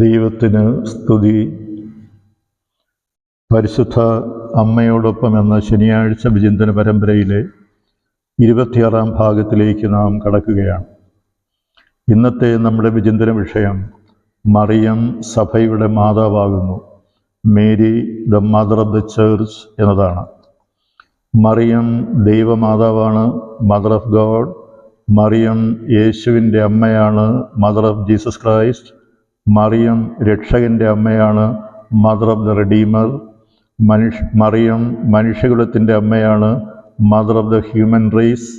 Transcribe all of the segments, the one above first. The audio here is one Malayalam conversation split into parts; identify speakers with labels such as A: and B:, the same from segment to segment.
A: ദൈവത്തിന് സ്തുതി. പരിശുദ്ധ അമ്മയോടൊപ്പം എന്ന ശനിയാഴ്ച വിചിന്തന പരമ്പരയിലെ ഇരുപത്തിയാറാം ഭാഗത്തിലേക്ക് നാം കടക്കുകയാണ്. ഇന്നത്തെ നമ്മുടെ വിചിന്തന വിഷയം മറിയം സഭയുടെ മാതാവാകുന്നു. Mary the mother of the church എന്നതാണ്. മറിയം ദൈവമാതാവാണ് മദർ ഓഫ് ഗോഡ്. മറിയം യേശുവിന്റെ അമ്മയാണ് മദർ ഓഫ് ജീസസ് ക്രൈസ്റ്റ്. മറിയം രക്ഷകന്റെ അമ്മയാണ് മദർ ഓഫ് ദ റെഡീമർ മനുഷ്യ മറിയം മനുഷ്യകുലത്തിന്റെ അമ്മയാണ് mother of the human race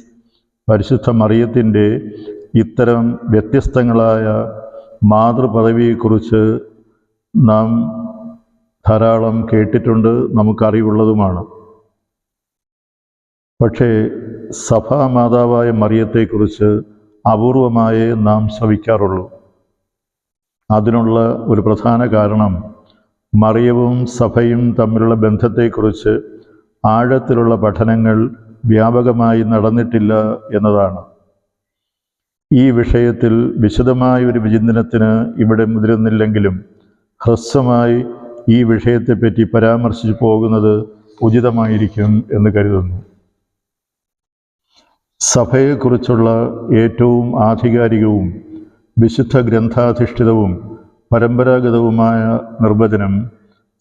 A: പരിശുദ്ധ മറിയത്തിന്റെ ഇത്തരം വ്യത്യസ്തങ്ങളായ മാതൃപദവിയെക്കുറിച്ച് നാം ധാരാളം കേട്ടിട്ടുണ്ട് നമുക്കറിവുള്ളതുമാണ്. പക്ഷേ സഭാമാതാവായ മറിയത്തെക്കുറിച്ച് അപൂർവമായേ നാം ശ്രവിക്കാറുള്ളൂ. അതിനുള്ള ഒരു പ്രധാന കാരണം മറിയവും സഭയും തമ്മിലുള്ള ബന്ധത്തെക്കുറിച്ച് ആഴത്തിലുള്ള പഠനങ്ങൾ വ്യാപകമായി നടന്നിട്ടില്ല എന്നതാണ്. ഈ വിഷയത്തിൽ വിശദമായ ഒരു വിചിന്തനത്തിന് ഇവിടെ മുതിരുന്നില്ലെങ്കിലും ഹ്രസ്വമായി ഈ വിഷയത്തെപ്പറ്റി പരാമർശിച്ചു പോകുന്നത് ഉചിതമായിരിക്കും എന്ന് കരുതുന്നു. സഭയെക്കുറിച്ചുള്ള ഏറ്റവും ആധികാരികവും വിശുദ്ധ ഗ്രന്ഥാധിഷ്ഠിതവും പരമ്പരാഗതവുമായ നിർവചനം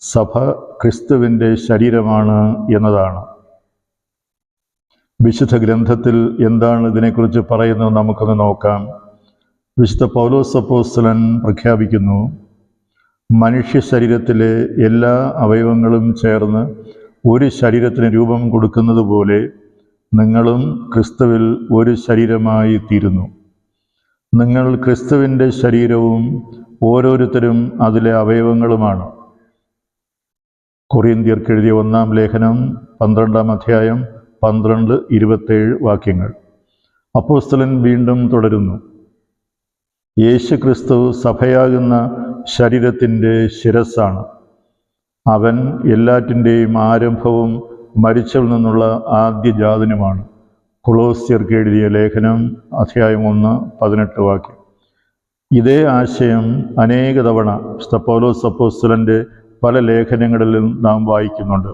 A: സഭ ക്രിസ്തുവിന്റെ ശരീരമാണ് എന്നതാണ്. വിശുദ്ധ ഗ്രന്ഥത്തിൽ എന്താണ് ഇതിനെക്കുറിച്ച് പറയുന്നത് നമുക്കൊന്ന് നോക്കാം. വിശുദ്ധ പൗലോസ് അപ്പോസ്തലൻ പ്രഖ്യാപിക്കുന്നു മനുഷ്യ ശരീരത്തിലെ എല്ലാ അവയവങ്ങളും ചേർന്ന് ഒരു ശരീരത്തിന് രൂപം കൊടുക്കുന്നത് പോലെ നിങ്ങളും ക്രിസ്തുവിൽ ഒരു ശരീരമായി തീരുന്നു. നിങ്ങൾ ക്രിസ്തുവിന്റെ ശരീരവും ഓരോരുത്തരും അതിലെ അവയവങ്ങളുമാണ്. കൊറിയന്തിയർക്ക് എഴുതിയ ഒന്നാം ലേഖനം പന്ത്രണ്ടാം അധ്യായം പന്ത്രണ്ട് ഇരുപത്തേഴ് വാക്യങ്ങൾ. അപ്പോസ്തലൻ വീണ്ടും തുടരുന്നു. യേശു ക്രിസ്തു സഭയാകുന്ന ശരീരത്തിന്റെ ശിരസ്സാണ്. അവൻ എല്ലാറ്റിന്റെയും ആരംഭവും മരിച്ചവിൽ നിന്നുള്ള ആദ്യ ജാതനുമാണ്. കൊളോസ്യർക്ക് എഴുതിയ ലേഖനം അധ്യായം ഒന്ന് പതിനെട്ട് വാക്യം. ഇതേ ആശയം അനേക തവണ സ്തപ്പോലോ അപ്പോസ്തലന്റെ പല ലേഖനങ്ങളിലും നാം വായിക്കുന്നുണ്ട്.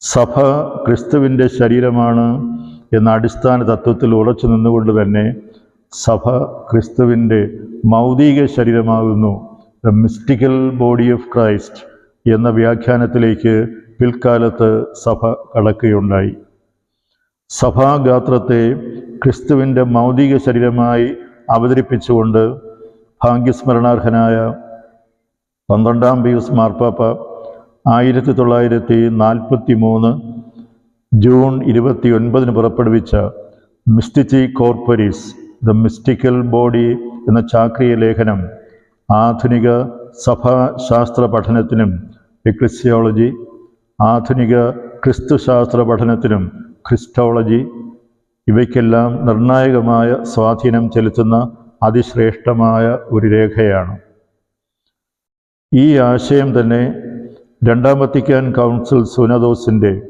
A: സഭ ക്രിസ്തുവിന്റെ ശരീരമാണ് എന്ന അടിസ്ഥാന തത്വത്തിൽ ഉറച്ചു നിന്നുകൊണ്ട് തന്നെ സഭ ക്രിസ്തുവിന്റെ മൗതിക ശരീരമാകുന്നു. The mystical body of Christ എന്ന വ്യാഖ്യാനത്തിലേക്ക് പിൽക്കാലത്ത് സഭ കടക്കുകയുണ്ടായി. സഭാഗാത്രത്തെ ക്രിസ്തുവിന്റെ മൗതിക ശരീരമായി അവതരിപ്പിച്ചുകൊണ്ട് ഭാഗ്യസ്മരണാർഹനായ പന്ത്രണ്ടാം പീസ് മാർപ്പാപ്പ ആയിരത്തി തൊള്ളായിരത്തി നാൽപ്പത്തി മൂന്ന് ജൂൺ ഇരുപത്തി ഒൻപതിന് പുറപ്പെടുവിച്ച മിസ്റ്റിച്ചി കോർപ്പറീസ് ദ മിസ്റ്റിക്കൽ ബോഡി എന്ന ചാക്രിയ ലേഖനം ആധുനിക സഭാശാസ്ത്ര പഠനത്തിനും എക്ലിസിയോളജി ആധുനിക ക്രിസ്തുശാസ്ത്ര പഠനത്തിനും ക്രിസ്റ്റോളജി. ഇവയ്ക്കെല്ലാം നിർണായകമായ സ്വാധീനം ചെലുത്തുന്ന അതിശ്രേഷ്ഠമായ ഒരു രേഖയാണ്. ഈ ആശയം തന്നെ രണ്ടാം വത്തിക്കാൻ കൗൺസിൽ സുനദോസിന്റെ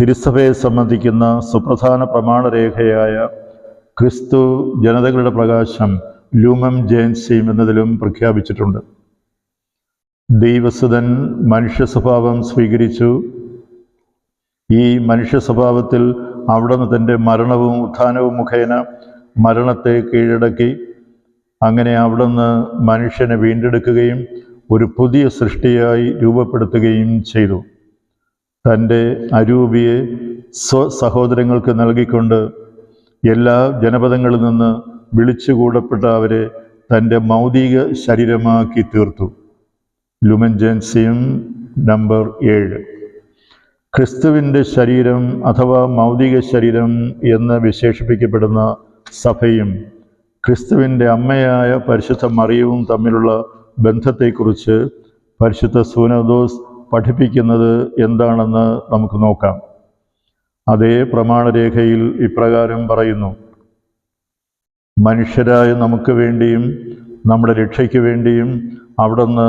A: തിരുസഭയെ സംബന്ധിക്കുന്ന സുപ്രധാന പ്രമാണരേഖയായ ക്രിസ്തു ജനതകളുടെ പ്രകാശം ലൂമം ജയൻസിയും എന്നതിലും പ്രഖ്യാപിച്ചിട്ടുണ്ട്. ദൈവസുതൻ മനുഷ്യ സ്വഭാവം സ്വീകരിച്ചു. ഈ മനുഷ്യ സ്വഭാവത്തിൽ അവിടുന്ന് തന്റെ മരണവും ഉത്ഥാനവും മുഖേന മരണത്തെ കീഴടക്കി. അങ്ങനെ അവിടുന്ന് മനുഷ്യനെ വീണ്ടെടുക്കുകയും ഒരു പുതിയ സൃഷ്ടിയായി രൂപപ്പെടുത്തുകയും ചെയ്തു. തന്റെ അരൂപിയെ സ്വ സഹോദരങ്ങൾക്ക് നൽകിക്കൊണ്ട് എല്ലാ ജനപദങ്ങളിൽ നിന്ന് വിളിച്ചുകൂടപ്പെട്ട അവരെ തന്റെ മൗതിക ശരീരമാക്കി തീർത്തു. ലുമൻ ലുമൻജൻസിയം നമ്പർ ഏഴ്. ക്രിസ്തുവിന്റെ ശരീരം അഥവാ മൗതിക ശരീരം എന്ന് വിശേഷിപ്പിക്കപ്പെടുന്ന സഭയും ക്രിസ്തുവിന്റെ അമ്മയായ പരിശുദ്ധ മറിയവും തമ്മിലുള്ള ബന്ധത്തെക്കുറിച്ച് പരിശുദ്ധ സൂനദോസ് പഠിപ്പിക്കുന്നത് എന്താണെന്ന് നമുക്ക് നോക്കാം. അതേ പ്രമാണരേഖയിൽ ഇപ്രകാരം പറയുന്നു. മനുഷ്യരായ നമുക്ക് വേണ്ടിയും നമ്മുടെ രക്ഷയ്ക്ക് വേണ്ടിയും അവിടുന്ന്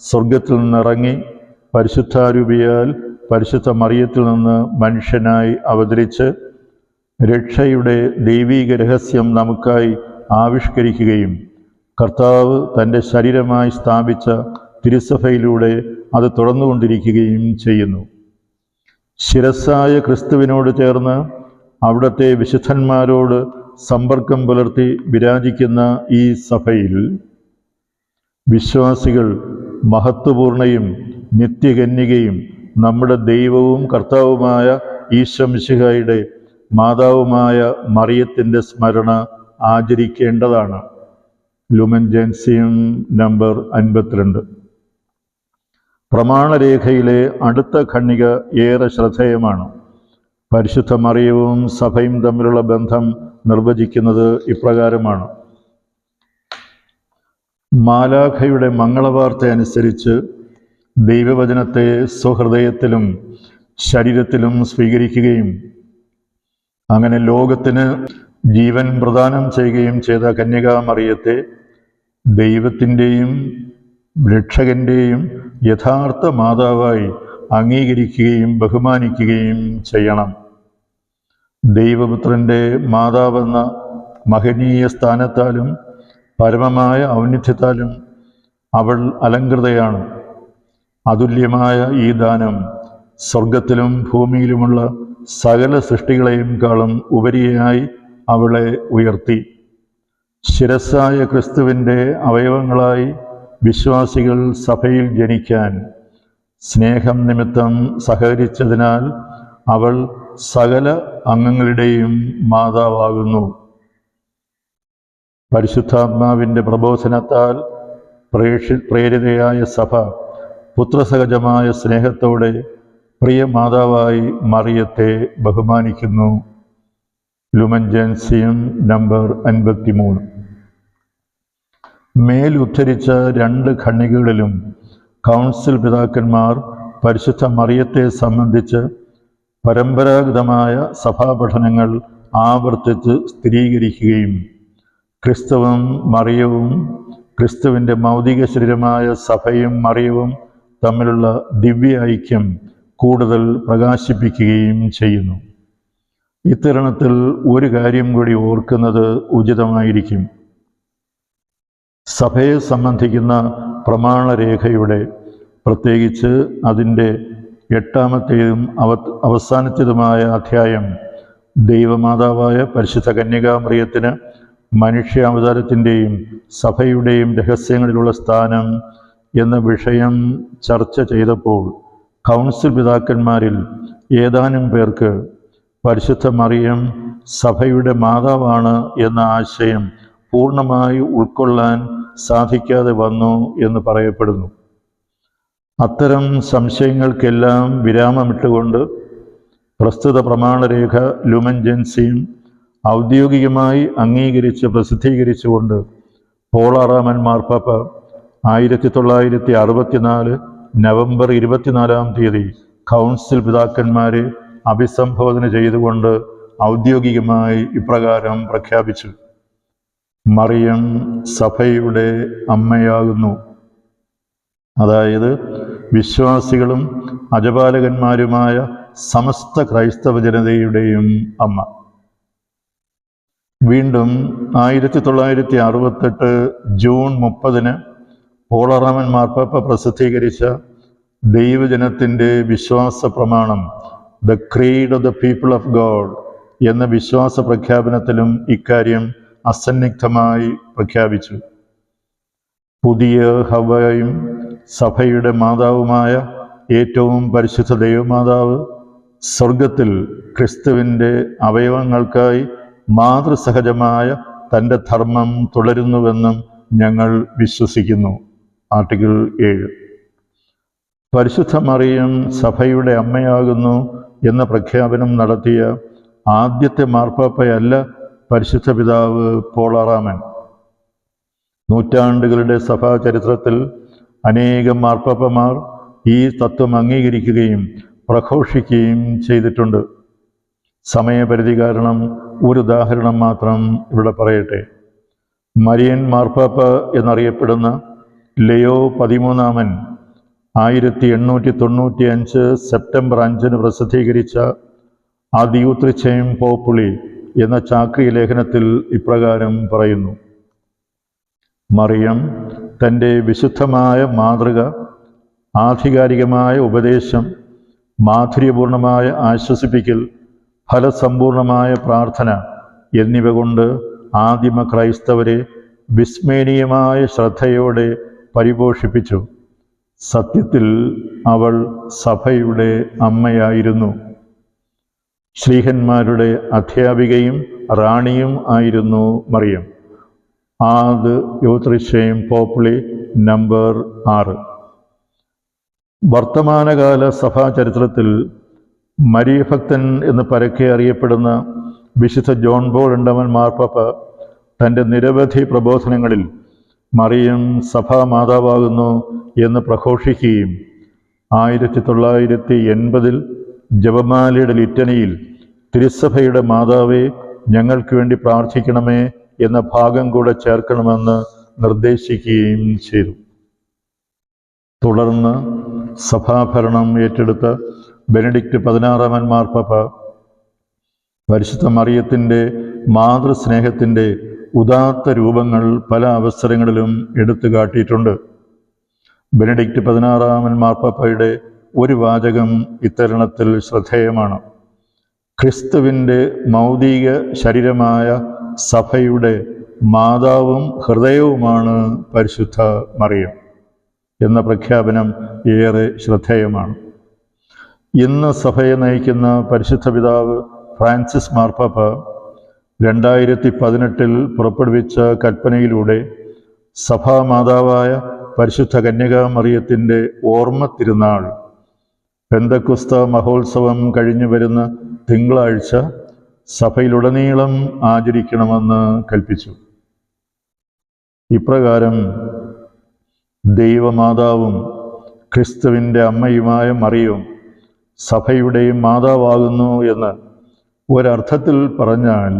A: സ്വർഗത്തിൽ നിന്നിറങ്ങി പരിശുദ്ധാരൂപിയാൽ പരിശുദ്ധ മറിയത്തിൽ നിന്ന് മനുഷ്യനായി അവതരിച്ച് രക്ഷയുടെ ദൈവീക രഹസ്യം നമുക്കായി ആവിഷ്കരിക്കുകയും കർത്താവ് തന്റെ ശരീരമായി സ്ഥാപിച്ച തിരുസഭയിലൂടെ അത് തുടർന്നുകൊണ്ടിരിക്കുകയും ചെയ്യുന്നു. ശിരസ്സായ ക്രിസ്തുവിനോട് ചേർന്ന് അവിടുത്തെ വിശുദ്ധന്മാരോട് സമ്പർക്കം പുലർത്തി വിരാജിക്കുന്ന ഈ സഭയിൽ വിശ്വാസികൾ മഹത്വപൂർണയും നിത്യകന്യകയും നമ്മുടെ ദൈവവും കർത്താവുമായ ഈശ്വംശിഹയുടെ മാതാവുമായ മറിയത്തിന്റെ സ്മരണ ആചരിക്കേണ്ടതാണ്. ലുമൻ ജെൻസിയം നമ്പർ അൻപത്തിരണ്ട്. പ്രമാണരേഖയിലെ അടുത്ത ഖണ്ണിക ഏറെ ശ്രദ്ധേയമാണ്. പരിശുദ്ധ മറിയവും സഭയും തമ്മിലുള്ള ബന്ധം നിർവചിക്കുന്നത് ഇപ്രകാരമാണ്. മാലാഖയുടെ മംഗളവാർത്ത അനുസരിച്ച് ദൈവവചനത്തെ സ്വഹൃദയത്തിലും ശരീരത്തിലും സ്വീകരിക്കുകയും അങ്ങനെ ലോകത്തിന് ജീവൻ പ്രദാനം ചെയ്യുകയും ചെയ്ത കന്യകാമറിയത്തെ ദൈവത്തിന്റെയും രക്ഷകന്റെയും യഥാർത്ഥ മാതാവായി അംഗീകരിക്കുകയും ബഹുമാനിക്കുകയും ചെയ്യണം. ദൈവപുത്രന്റെ മാതാവെന്ന മഹനീയ സ്ഥാനത്താലും പരമമായ ഔന്നിധ്യത്താലും അവൾ അലങ്കൃതയാണ്. അതുല്യമായ ഈ ദാനം സ്വർഗത്തിലും ഭൂമിയിലുമുള്ള സകല സൃഷ്ടികളെയും കാളും ഉപരിയായി അവളെ ഉയർത്തി. ശിരസ്സായ ക്രിസ്തുവിന്റെ അവയവങ്ങളായി വിശ്വാസികൾ സഭയിൽ ജനിക്കാൻ സ്നേഹം നിമിത്തം സഹകരിച്ചതിനാൽ അവൾ സകല അംഗങ്ങളുടെയും മാതാവാകുന്നു. പരിശുദ്ധാത്മാവിന്റെ പ്രബോധനത്താൽ പ്രേഷി പ്രേരിതയായ സഭ പുത്രസഹജമായ സ്നേഹത്തോടെ പ്രിയ മാതാവായി മറിയത്തെ ബഹുമാനിക്കുന്നു. ലുമൻജൻസിയം നമ്പർ അൻപത്തിമൂന്ന്. മേലുദ്ധരിച്ച രണ്ട് ഖണ്ണികകളിലും കൗൺസിൽ പിതാക്കന്മാർ പരിശുദ്ധ മറിയത്തെ സംബന്ധിച്ച് പരമ്പരാഗതമായ സഭാപഠനങ്ങൾ ആവർത്തിച്ച് സ്ഥിരീകരിക്കുകയും ക്രിസ്തുവും മറിയവും ക്രിസ്തുവിന്റെ മൗതിക ശരീരമായ സഭയും മറിയവും തമ്മിലുള്ള ദിവ്യ ഐക്യം കൂടുതൽ പ്രകാശിപ്പിക്കുകയും ചെയ്യുന്നു. ഇത്തരണത്തിൽ ഒരു കാര്യം കൂടി ഓർക്കുന്നത് ഉചിതമായിരിക്കും. സഭയെ സംബന്ധിക്കുന്ന പ്രമാണരേഖയുടെ പ്രത്യേകിച്ച് അതിന്റെ എട്ടാമത്തേതും അവ അവസാനത്തേതുമായ അധ്യായം ദൈവമാതാവായ പരിശുദ്ധ കന്യകാമറിയത്തിന് മനുഷ്യാവതാരത്തിന്റെയും സഭയുടെയും രഹസ്യങ്ങളിലുള്ള സ്ഥാനം എന്ന വിഷയം ചർച്ച ചെയ്തപ്പോൾ കൗൺസിൽ പിതാക്കന്മാരിൽ ഏതാനും പേർക്ക് പരിശുദ്ധ മറിയം സഭയുടെ മാതാവാണ് എന്ന ആശയം പൂർണമായി ഉൾക്കൊള്ളാൻ സാധിക്കാതെ വന്നു എന്ന് പറയപ്പെടുന്നു. അത്തരം സംശയങ്ങൾക്കെല്ലാം വിരാമമിട്ടുകൊണ്ട് പ്രസ്തുത പ്രമാണരേഖ ലുമൻജൻസിയും ഔദ്യോഗികമായി അംഗീകരിച്ച് പ്രസിദ്ധീകരിച്ചുകൊണ്ട് പോളാറാമൻ മാർപ്പാപ്പ ആയിരത്തി തൊള്ളായിരത്തി അറുപത്തിനാല് നവംബർ ഇരുപത്തിനാലാം തീയതി കൗൺസിൽ പിതാക്കന്മാരെ അഭിസംബോധന ചെയ്തുകൊണ്ട് ഔദ്യോഗികമായി ഇപ്രകാരം പ്രഖ്യാപിച്ചു. മറിയം സഭയുടെ അമ്മയാകുന്നു. അതായത് വിശ്വാസികളും അജപാലകന്മാരുമായ സമസ്ത ക്രൈസ്തവ ജനതയുടെയും അമ്മ. വീണ്ടും ആയിരത്തി തൊള്ളായിരത്തി അറുപത്തെട്ട് ജൂൺ മുപ്പതിന് പോളറാമൻ മാർപ്പാപ്പ പ്രസിദ്ധീകരിച്ച ദൈവജനത്തിന്റെ വിശ്വാസ പ്രമാണം the creed of the people of God എന്ന വിശ്വാസ പ്രഖ്യാപനത്തിലും ഇക്കാര്യം അസന്നിഗ്ധമായി പ്രഖ്യാപിച്ചു. പുതിയ ഹവയും സഭയുടെ മാതാവുമായ ഏറ്റവും പരിശുദ്ധ ദൈവമാതാവ് സ്വർഗത്തിൽ ക്രിസ്തുവിന്റെ അവയവങ്ങൾക്കായി മാതൃസഹജമായ തന്റെ ധർമ്മം തുടരുന്നുവെന്നും ഞങ്ങൾ വിശ്വസിക്കുന്നു. ആർട്ടിക്കിൾ ഏഴ്. പരിശുദ്ധ മറിയം സഭയുടെ അമ്മയാകുന്നു എന്ന പ്രഖ്യാപനം നടത്തിയ ആദ്യത്തെ മാർപ്പാപ്പയല്ല പരിശുദ്ധ പിതാവ് പോളാറാമൻ. നൂറ്റാണ്ടുകളുടെ സഭാ ചരിത്രത്തിൽ അനേകം മാർപ്പാപ്പമാർ ഈ തത്വം അംഗീകരിക്കുകയും പ്രഘോഷിക്കുകയും ചെയ്തിട്ടുണ്ട്. സമയപരിധി കാരണം ഒരു ഉദാഹരണം മാത്രം ഇവിടെ പറയട്ടെ. മരിയൻ മാർപ്പാപ്പ എന്നറിയപ്പെടുന്ന ലയോ പതിമൂന്നാമൻ ആയിരത്തി എണ്ണൂറ്റി തൊണ്ണൂറ്റി അഞ്ച് സെപ്റ്റംബർ അഞ്ചിന് പ്രസിദ്ധീകരിച്ച അതിയൂത്രിച്ചയം പോപ്പുളി എന്ന ചാക്രി ലേഖനത്തിൽ ഇപ്രകാരം പറയുന്നു. മറിയം തന്റെ വിശുദ്ധമായ മാതൃക ആധികാരികമായ ഉപദേശം മാധുര്യപൂർണമായ ആശ്വസിപ്പിക്കൽ ഫലസമ്പൂർണമായ പ്രാർത്ഥന എന്നിവ കൊണ്ട് ആദിമ ക്രൈസ്തവരെ വിസ്മരണീയമായ ശ്രദ്ധയോടെ പരിപോഷിപ്പിച്ചു. സത്യത്തിൽ അവൾ സഭയുടെ അമ്മയായിരുന്നു. ശ്രീഹന്മാരുടെ അധ്യാപികയും റാണിയും ആയിരുന്നു മറിയം. ആദ് യോത്രിശയം പോപ്പുളി നമ്പർ ആറ്. വർത്തമാനകാല സഭാ ചരിത്രത്തിൽ മരീഭക്തൻ എന്ന് പരക്കെ അറിയപ്പെടുന്ന വിശുദ്ധ ജോൺ ബോൾ രണ്ടാമൻ മാർപ്പാപ്പ തന്റെ നിരവധി പ്രബോധനങ്ങളിൽ മറിയം സഭാ മാതാവാകുന്നു എന്ന് പ്രഘോഷിക്കുകയും ആയിരത്തി തൊള്ളായിരത്തി എൺപതിൽ ജപമാലയുടെ ലിറ്റനയിൽ തിരുസഭയുടെ മാതാവെ ഞങ്ങൾക്ക് വേണ്ടി പ്രാർത്ഥിക്കണമേ എന്ന ഭാഗം കൂടെ ചേർക്കണമെന്ന് നിർദ്ദേശിക്കുകയും ചെയ്തു. തുടർന്ന് സഭാഭരണം ഏറ്റെടുത്ത ബെനഡിക്റ്റ് പതിനാറാമൻ മാർപ്പാപ്പ പരിശുദ്ധ മറിയത്തിന്റെ മാതൃസ്നേഹത്തിന്റെ ഉദാത്ത രൂപങ്ങൾ പല അവസരങ്ങളിലും എടുത്തു കാട്ടിയിട്ടുണ്ട്. ബെനഡിക്റ്റ് പതിനാറാമൻ മാർപ്പാപ്പയുടെ ഒരു വാചകം ഇത്തരണത്തിൽ ശ്രദ്ധേയമാണ്. ക്രിസ്തുവിന്റെ മൗതിക ശരീരമായ സഭയുടെ മാതാവും ഹൃദയവുമാണ് പരിശുദ്ധ മറിയം എന്ന പ്രഖ്യാപനം ഏറെ ശ്രദ്ധേയമാണ്. ഇന്ന് സഭയെ നയിക്കുന്ന പരിശുദ്ധ പിതാവ് ഫ്രാൻസിസ് മാർപ്പാപ്പ രണ്ടായിരത്തി പതിനെട്ടിൽ പുറപ്പെടുവിച്ച കൽപ്പനയിലൂടെ സഭാമാതാവായ പരിശുദ്ധ കന്യകാമറിയത്തിന്റെ ഓർമ്മ തിരുനാൾ പെന്തക്കുസ്ത മഹോത്സവം കഴിഞ്ഞു വരുന്ന തിങ്കളാഴ്ച സഭയിലുടനീളം ആചരിക്കണമെന്ന് കൽപ്പിച്ചു. ഇപ്രകാരം ദൈവമാതാവും ക്രിസ്തുവിന്റെ അമ്മയുമായ മറിയവും സഭയുടെയും മാതാവാകുന്നു എന്ന് ഒരർത്ഥത്തിൽ പറഞ്ഞാൽ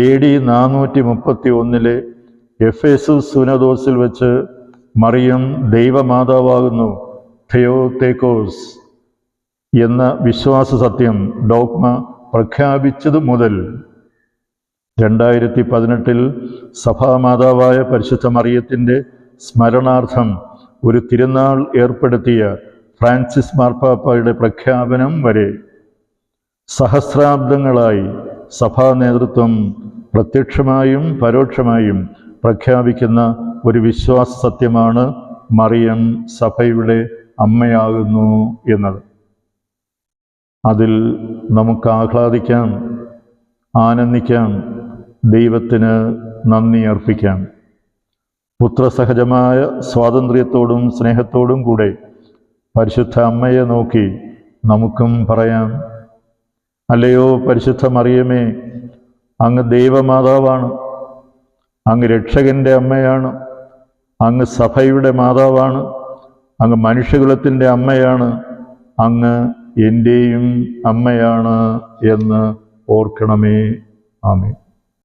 A: എ ഡി നാനൂറ്റി മുപ്പത്തി ഒന്നിലെ എഫ് എസ് സുനദോസിൽ വെച്ച് മറിയം ദൈവമാതാവാകുന്നു തെയോത്തേക്കോസ് എന്ന വിശ്വാസ സത്യം ഡോക്മ പ്രഖ്യാപിച്ചതു മുതൽ. രണ്ടായിരത്തി പതിനെട്ടിൽ സഭാമാതാവായ പരിശുദ്ധ മറിയത്തിന്റെ സ്മരണാർത്ഥം ഒരു തിരുനാൾ ഏർപ്പെടുത്തിയ ഫ്രാൻസിസ് മാർപ്പാപ്പയുടെ പ്രഖ്യാപനം വരെ. സഹസ്രാബ്ദങ്ങളായി സഭാ നേതൃത്വം പ്രത്യക്ഷമായും പരോക്ഷമായും പ്രഖ്യാപിക്കുന്ന ഒരു വിശ്വാസ സത്യമാണ് മറിയം സഭയുടെ അമ്മയാകുന്നു എന്നത്. അതിൽ നമുക്ക് ആഹ്ലാദിക്കാം ആനന്ദിക്കാം ദൈവത്തിന് നന്ദി അർപ്പിക്കാം. പുത്രസഹജമായ സ്വാതന്ത്ര്യത്തോടും സ്നേഹത്തോടും കൂടെ പരിശുദ്ധ അമ്മയെ നോക്കി നമുക്കും പറയാം അല്ലയോ പരിശുദ്ധ മറിയമേ അങ്ങ് ദൈവമാതാവാണ് അങ്ങ് രക്ഷകന്റെ അമ്മയാണ് അങ്ങ് സഭയുടെ മാതാവാണ് അങ്ങ് മനുഷ്യകുലത്തിന്റെ അമ്മയാണ് അങ്ങ് എന്റെയും അമ്മയാണ് എന്ന് ഓർക്കണമേ. ആമേ